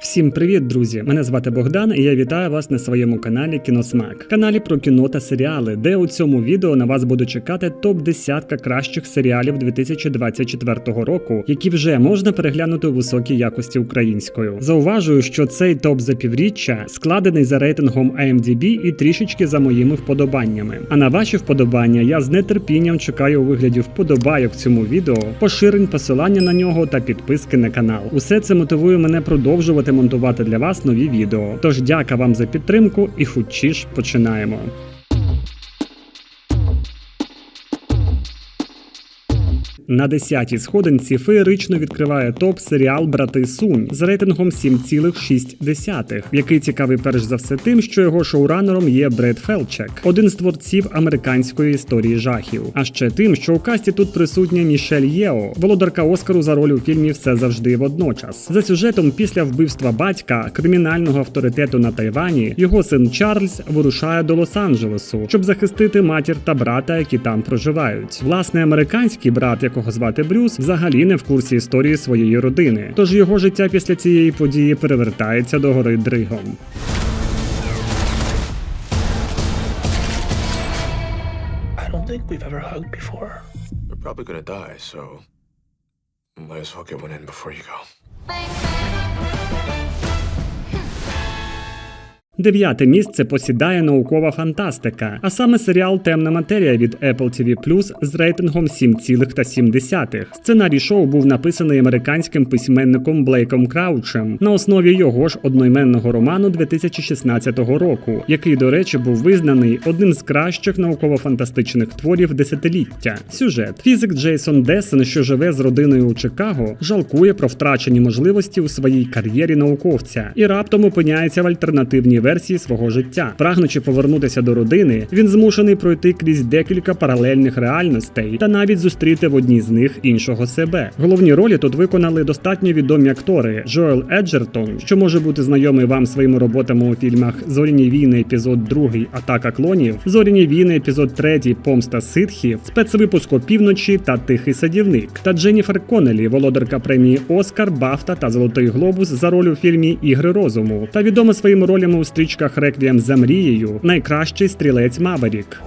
Всім привіт, друзі! Мене звати Богдан, і я вітаю вас на своєму каналі Кіносмак, каналі про кіно та серіали, де у цьому відео на вас буде чекати топ 10 кращих серіалів 2024 року, які вже можна переглянути у високій якості українською. Зауважую, що цей топ за півріччя складений за рейтингом IMDb і трішечки за моїми вподобаннями. А на ваші вподобання я з нетерпінням чекаю у вигляді вподобайок цьому відео, поширень, посилання на нього та підписки на канал. Усе це мотивує мене продовжувати монтувати для вас нові відео. Тож дяка вам за підтримку і хоч починаємо. На 10-й сходинці феєрично відкриває топ серіал Брати Сунь з рейтингом 7,6, який цікавий перш за все тим, що його шоуранером є Бред Фелчек, один з творців американської історії жахів. А ще тим, що у касті тут присутня Мішель Єо, володарка Оскару за роль у фільмі Все завжди водночас. За сюжетом після вбивства батька кримінального авторитету на Тайвані його син Чарльз вирушає до Лос-Анджелесу, щоб захистити матір та брата, які там проживають. Власне, американський брат, якого звати Брюс, взагалі не в курсі історії своєї родини. Тож його життя після цієї події перевертається до гори Дригом. I don't think we've ever hugged before. You're probably gonna die, so might as well get one in before you go. Дев'яте місце посідає наукова фантастика, а саме серіал Темна матерія від Apple TV з рейтингом 7,7. Сценарій шоу був написаний американським письменником Блейком Краучем на основі його ж одноіменного роману 2016 року, який, до речі, був визнаний одним з кращих науково-фантастичних творів десятиліття. Сюжет фізик Джейсон Десен, що живе з родиною у Чикаго, жалкує про втрачені можливості у своїй кар'єрі науковця і раптом опиняється в альтернативній версії свого життя. Прагнучи повернутися до родини, він змушений пройти крізь декілька паралельних реальностей та навіть зустріти в одній з них іншого себе. Головні ролі тут виконали достатньо відомі актори Джоел Еджертон, що може бути знайомий вам своїми роботами у фільмах Зоряні війни, епізод 2 Атака клонів, Зоряні війни, епізод 3 Помста ситхів, спецвипуск опівночі та Тихий садівник, та Дженніфер Коннелі, володарка премії Оскар, Бафта та Золотий Глобус за роль у фільмі Ігри розуму та відома своїми ролями у стрічках Реквієм за мрією, найкращий стрілець Маберік.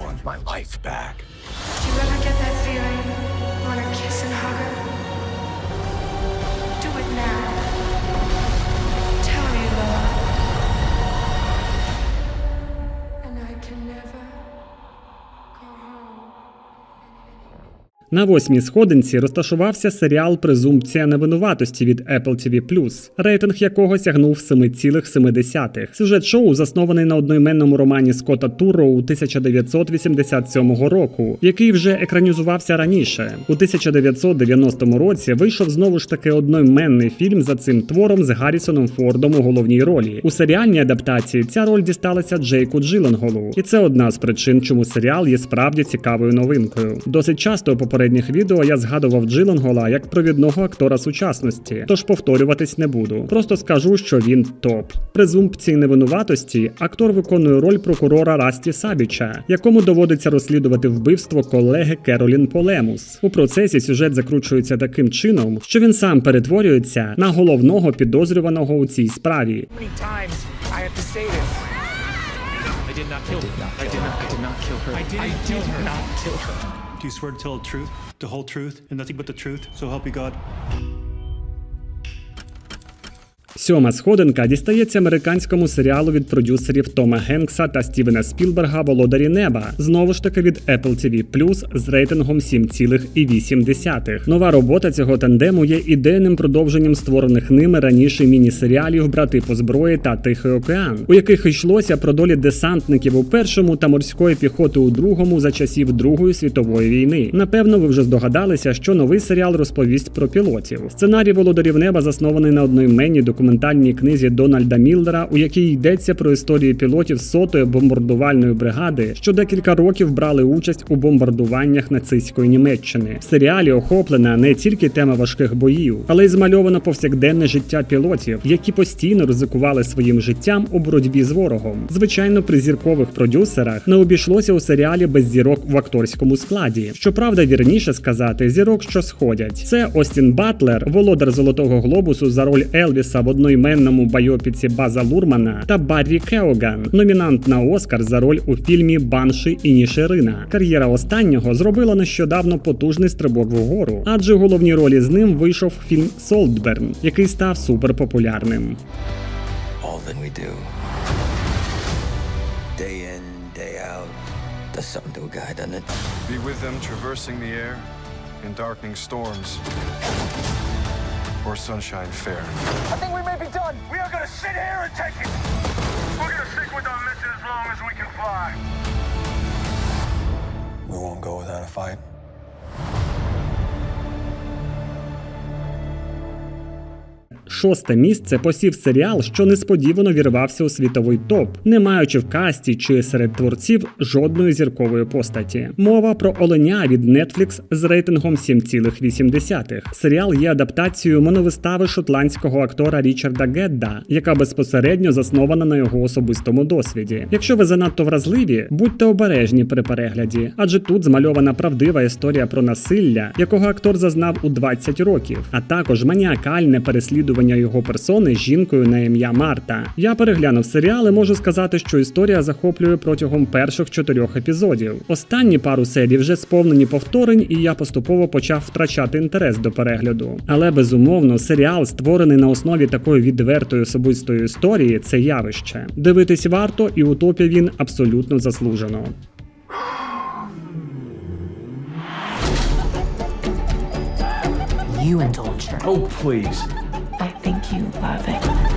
На восьмій сходинці розташувався серіал Презумпція невинуватості від Apple TV+, рейтинг якого сягнув 7,7. Сюжет шоу заснований на одноіменному романі Скотта Турроу 1987 року, який вже екранізувався раніше. У 1990 році вийшов знову ж таки одноіменний фільм за цим твором з Гаррісоном Фордом у головній ролі. У серіальній адаптації ця роль дісталася Джейку Джилленголу, і це одна з причин, чому серіал є справді цікавою новинкою. Досить часто у попередніх відео я згадував Джилленгола як провідного актора сучасності, тож повторюватись не буду. Просто скажу, що він топ. Презумпції невинуватості актор виконує роль прокурора Расті Сабіча, якому доводиться розслідувати вбивство колеги Керолін Полемус. У процесі сюжет закручується таким чином, що він сам перетворюється на головного підозрюваного у цій справі. I did not kill her. I did not kill her. I did not kill her. You swear to tell the truth, the whole truth, and nothing but the truth? So help you God. Сьома сходинка дістається американському серіалу від продюсерів Тома Генкса та Стівена Спілберга Володарі неба. Знову ж таки від Apple TV з рейтингом 7,8. Нова робота цього тандему є ідейним продовженням створених ними раніше міні-серіалів Брати по зброї та Тихий океан, у яких йшлося про долі десантників у першому та морської піхоти у другому за часів Другої світової війни. Напевно, ви вже здогадалися, що новий серіал розповість про пілотів. Сценарій Володарів неба заснований на одноіменній документальній книзі Дональда Міллера, у якій йдеться про історії пілотів сотої бомбардувальної бригади, що декілька років брали участь у бомбардуваннях нацистської Німеччини. В серіалі охоплена не тільки тема важких боїв, але й змальовано повсякденне життя пілотів, які постійно ризикували своїм життям у боротьбі з ворогом. Звичайно, при зіркових продюсерах не обійшлося у серіалі без зірок в акторському складі. Щоправда, вірніше сказати, зірок, що сходять. Це Остін Батлер, володар Золотого Глобусу за роль Елвіса в одноіменному байопіці База Лурмана, та Баррі Кеоган, номінант на Оскар за роль у фільмі Банши і Нішерина. Кар'єра останнього зробила нещодавно потужний стрибок вгору, адже у головній ролі з ним вийшов фільм Солтберн, який став суперпопулярним. all that we do. Day in, day out. Does something to a guy, doesn't it? Be with them traversing the air in darkening storms or sunshine fair. I think we may be done. We are gonna sit here and take it. We're gonna stick with our mission as long as we can fly. We won't go without a fight. Шосте місце посів серіал, що несподівано вірвався у світовий топ, не маючи в касті чи серед творців жодної зіркової постаті. Мова про оленя від Netflix з рейтингом 7,8. Серіал є адаптацією моновистави шотландського актора Річарда Гедда, яка безпосередньо заснована на його особистому досвіді. Якщо ви занадто вразливі, будьте обережні при перегляді, адже тут змальована правдива історія про насилля, якого актор зазнав у 20 років, а також маніакальне переслідування його персони жінкою на ім'я Марта. Я переглянув серіал і можу сказати, що історія захоплює протягом перших чотирьох епізодів. Останні пару серій вже сповнені повторень, і я поступово почав втрачати інтерес до перегляду. Але безумовно, серіал, створений на основі такої відвертої особистої історії, це явище. Дивитись варто, і у топі він абсолютно заслужено. You indulged her. Oh, please. Thank you, loving.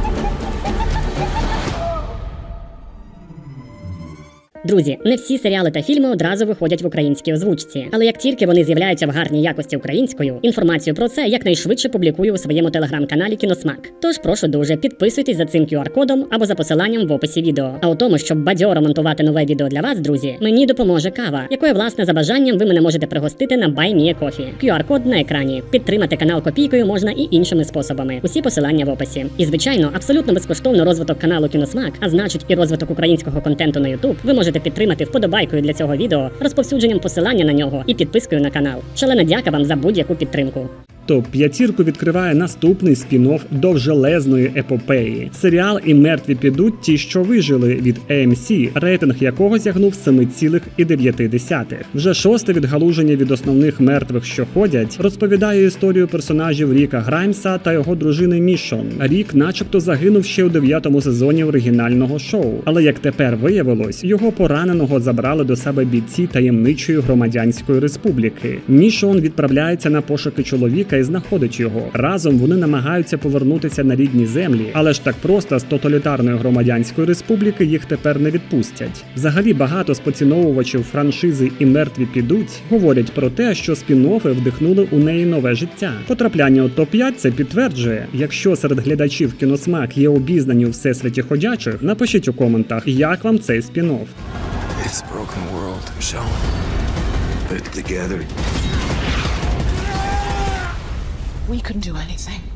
Друзі, не всі серіали та фільми одразу виходять в українській озвучці, але як тільки вони з'являються в гарній якості українською, інформацію про це якнайшвидше публікую у своєму телеграм-каналі Кіносмак. Тож прошу дуже підписуйтесь за цим QR-кодом або за посиланням в описі відео. А у тому, щоб бадьоро монтувати нове відео для вас, друзі, мені допоможе кава, якою власне за бажанням ви мене можете пригостити на BuyMeACoffee. QR-код на екрані. Підтримати канал копійкою можна і іншими способами. Усі посилання в описі. І звичайно, абсолютно безкоштовно розвиток каналу Кіносмак, а значить і розвиток українського контенту на YouTube, ви можете підтримати вподобайкою для цього відео, розповсюдженням посилання на нього і підпискою на канал. Шалена дяка вам за будь-яку підтримку. Топ п'ятірку відкриває наступний спін-офф довжелезної епопеї. Серіал і мертві підуть ті, що вижили від AMC, рейтинг якого сягнув 7,9. Вже шосте відгалуження від основних мертвих, що ходять, розповідає історію персонажів Ріка Граймса та його дружини Мішон. Рік, начебто, загинув ще у дев'ятому сезоні оригінального шоу. Але як тепер виявилось, його пораненого забрали до себе бійці таємничої громадянської республіки. Мішон відправляється на пошуки чоловіка і знаходить його. Разом вони намагаються повернутися на рідні землі, але ж так просто з тоталітарної громадянської республіки їх тепер не відпустять. Взагалі багато з поціновувачів франшизи і мертві підуть говорять про те, що спін-оффи вдихнули у неї нове життя. Потрапляння у топ 5 це підтверджує. Якщо серед глядачів кіносмак є обізнані у всесвіті ходячих, напишіть у коментах, як вам цей спін-офф. It's broken world, so put together. We couldn't do anything.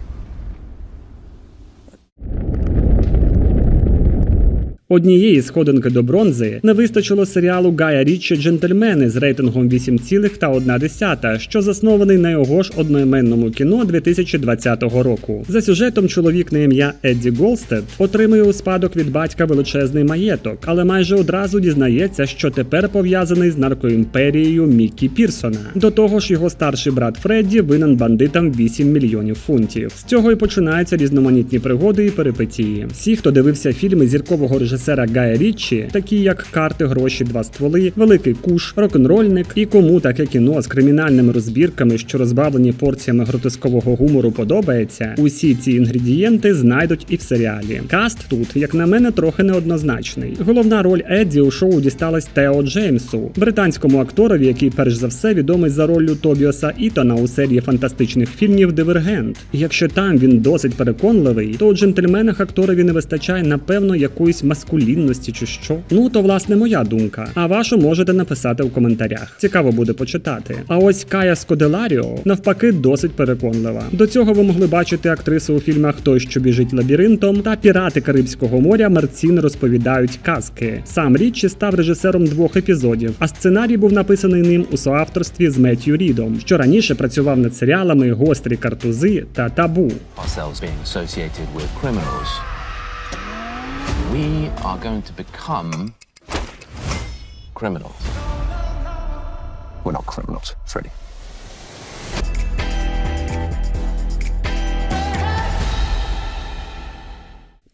Однієї сходинки до бронзи не вистачило серіалу Гая Річі Джентльмени з рейтингом 8,1, що заснований на його ж одноіменному кіно 2020 року. За сюжетом чоловік на ім'я Едді Голстед отримує у спадок від батька величезний маєток, але майже одразу дізнається, що тепер пов'язаний з наркоімперією Міккі Пірсона. До того ж, його старший брат Фредді винен бандитам 8 мільйонів фунтів. З цього і починаються різноманітні пригоди і перипетії. Всі, хто дивився фільми зіркового режисера Гая Річчі, такі як карти, гроші, два стволи, великий куш, рок-н-рольник і кому таке кіно з кримінальними розбірками, що розбавлені порціями гротескового гумору, подобається. Усі ці інгредієнти знайдуть і в серіалі. Каст тут, як на мене, трохи неоднозначний. Головна роль Едді у шоу дісталась Тео Джеймсу, британському акторові, який перш за все відомий за роллю Тобіоса Ітона у серії фантастичних фільмів Дивергент. Якщо там він досить переконливий, то у джентльменах акторові не вистачає напевно якоїсь маскувальної маскулінності чи що. Ну то власне моя думка. А вашу можете написати в коментарях. Цікаво буде почитати. А ось Кая Скоделаріо навпаки досить переконлива. До цього ви могли бачити актрису у фільмах Той, що біжить лабіринтом та Пірати Карибського моря Марцін розповідають казки. Сам Річі став режисером двох епізодів, а сценарій був написаний ним у соавторстві з Меттью Рідом, що раніше працював над серіалами Гострі картузи та Табу. We are going to become criminals. We're not criminals, Freddy.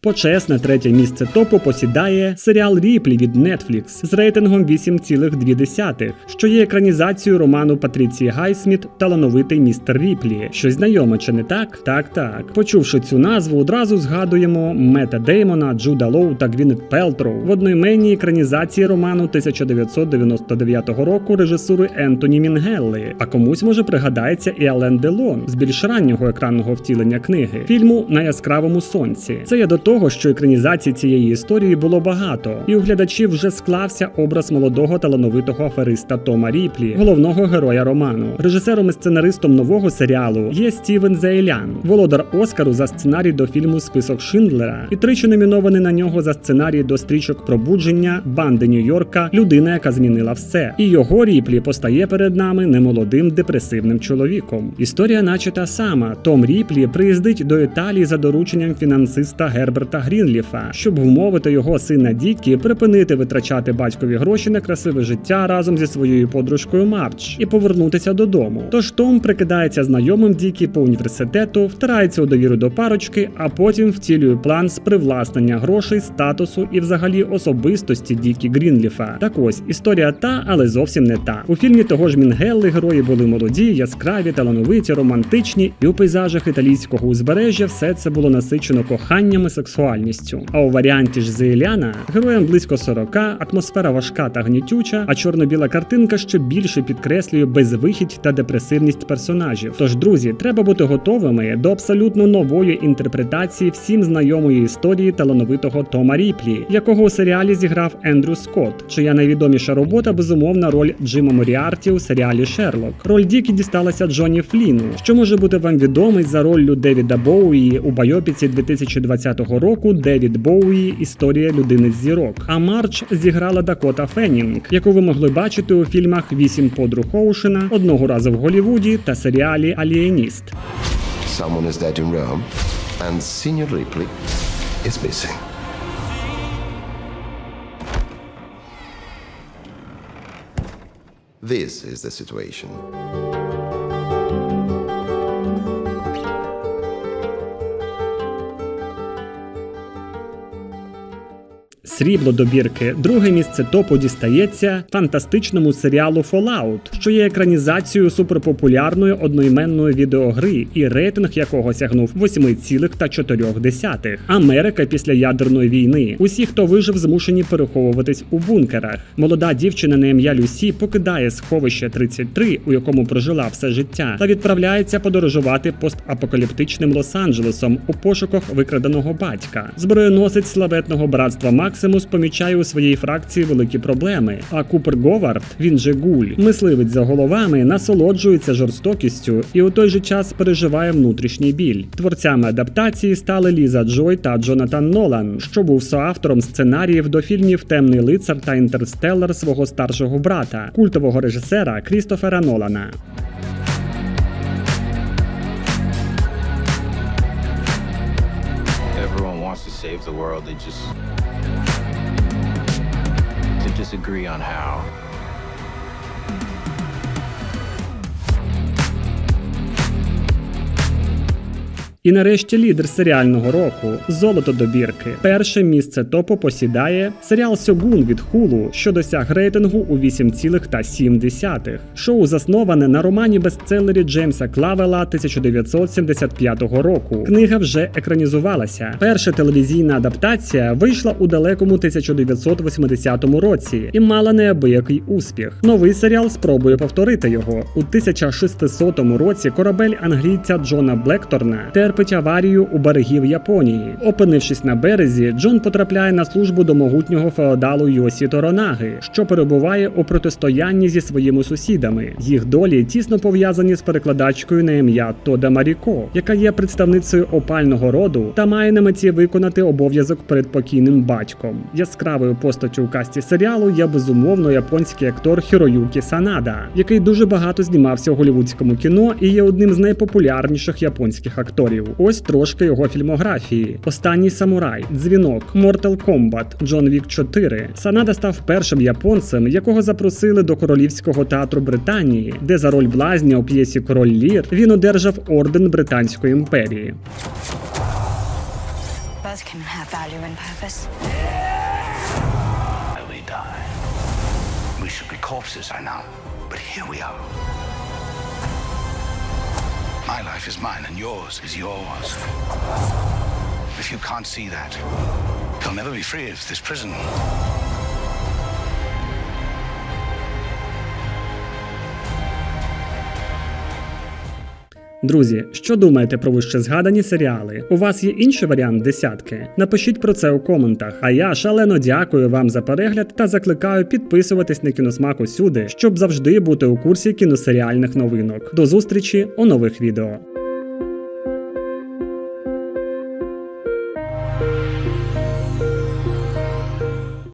Почесне третє місце топу посідає серіал Ріплі від Netflix з рейтингом 8,2, що є екранізацією роману Патріції Гайсміт Талановитий містер Ріплі. Щось знайоме, чи не так? Так, так. Почувши цю назву, одразу згадуємо Мета Деймона, Джуда Лоу та Гвінет Пелтроу в одноіменній екранізації роману 1999 року режисури Ентоні Мінгелли. А комусь може пригадається і Ален Делон з більш раннього екранного втілення книги фільму на яскравому сонці. Це є до того, що екранізацій цієї історії було багато, і у глядачів вже склався образ молодого талановитого афериста Тома Ріплі, головного героя роману. Режисером і сценаристом нового серіалу є Стівен Зейлян, володар Оскару за сценарій до фільму Список Шиндлера і тричі номінований на нього за сценарій до стрічок пробудження банди Нью-Йорка, людина, яка змінила все. І його ріплі постає перед нами немолодим депресивним чоловіком. Історія, наче та сама. Том Ріплі приїздить до Італії за дорученням фінансиста Герберта Грінліфа, щоб вмовити його сина Дікі припинити витрачати батькові гроші на красиве життя разом зі своєю подружкою Марч і повернутися додому. Тож Том прикидається знайомим Дікі по університету, втирається у довіру до парочки, а потім втілює план з привласнення грошей, статусу і взагалі особистості Дікі Грінліфа. Так ось історія та, але зовсім не та. У фільмі того ж Мінгелли герої були молоді, яскраві, талановиті, романтичні, і у пейзажах італійського узбережжя все це було насичено коханням і сексуальністю. А у варіанті ж Зеляна героям близько 40, атмосфера важка та гнітюча, а чорно-біла картинка ще більше підкреслює безвихідь та депресивність персонажів. Тож, друзі, треба бути готовими до абсолютно нової інтерпретації всім знайомої історії талановитого Тома Ріплі, якого у серіалі зіграв Ендрю Скотт, чия найвідоміша робота безумовна роль Джима Моріарті у серіалі Шерлок. Роль Дікі дісталася Джоні Фліну, що може бути вам відомий за роллю Девіда Боуї у байопіці 2020 року Девід Боуї Історія людини з зірок. А Марч зіграла Дакота Феннінг, яку ви могли бачити у фільмах Вісім подруг Оушена, одного разу в Голлівуді та серіалі Алієніст. Someone is dead. This is the situation. Срібло добірки. Друге місце топу дістається фантастичному серіалу Fallout, що є екранізацією суперпопулярної одноіменної відеогри, і рейтинг якого сягнув 8,4. Америка після ядерної війни. Усі, хто вижив, змушені переховуватись у бункерах. Молода дівчина на ім'я Люсі покидає сховище 33, у якому прожила все життя, та відправляється подорожувати постапокаліптичним Лос-Анджелесом у пошуках викраденого батька. Зброєносець славетного братства Максимус помічає у своїй фракції великі проблеми. А Купер Говард, він же гуль, мисливець за головами, насолоджується жорстокістю і у той же час переживає внутрішній біль. Творцями адаптації стали Ліза Джой та Джонатан Нолан, що був соавтором сценаріїв до фільмів Темний лицар та Інтерстеллар свого старшого брата, культового режисера Крістофера Нолана. Save the world. They just disagree on how. І нарешті лідер серіального року Золото добірки. Перше місце топу посідає серіал Сьогун від Хулу, що досяг рейтингу у 8,7. Шоу засноване на романі бестселері Джеймса Клавела 1975 року. Книга вже екранізувалася. Перша телевізійна адаптація вийшла у далекому 1980 році і мала неабиякий успіх. Новий серіал спробує повторити його у 1600 році. Корабель англійця Джона Блекторна терпить потерпить аварію у берегів Японії. Опинившись на березі, Джон потрапляє на службу до могутнього феодалу Йосі Торонаги, що перебуває у протистоянні зі своїми сусідами. Їх долі тісно пов'язані з перекладачкою на ім'я Тода Маріко, яка є представницею опального роду та має на меті виконати обов'язок перед покійним батьком. Яскравою постаттю у касті серіалу є безумовно японський актор Хіроюкі Санада, який дуже багато знімався у голівудському кіно і є одним з найпопулярніших японських акторів. Ось трошки його фільмографії: Останній самурай, дзвінок, Mortal Kombat, Джон Вік 4. Санада став першим японцем, якого запросили до королівського театру Британії, де за роль блазня у п'єсі Король Лір він одержав орден Британської імперії. Corpses, I know. But here we are. My life is mine and yours is yours. If you can't see that, you'll never be free of this prison. Друзі, що думаєте про вище згадані серіали? У вас є інший варіант десятки? Напишіть про це у коментах. А я шалено дякую вам за перегляд та закликаю підписуватись на кіносмак усюди, щоб завжди бути у курсі кіносеріальних новинок. До зустрічі у нових відео.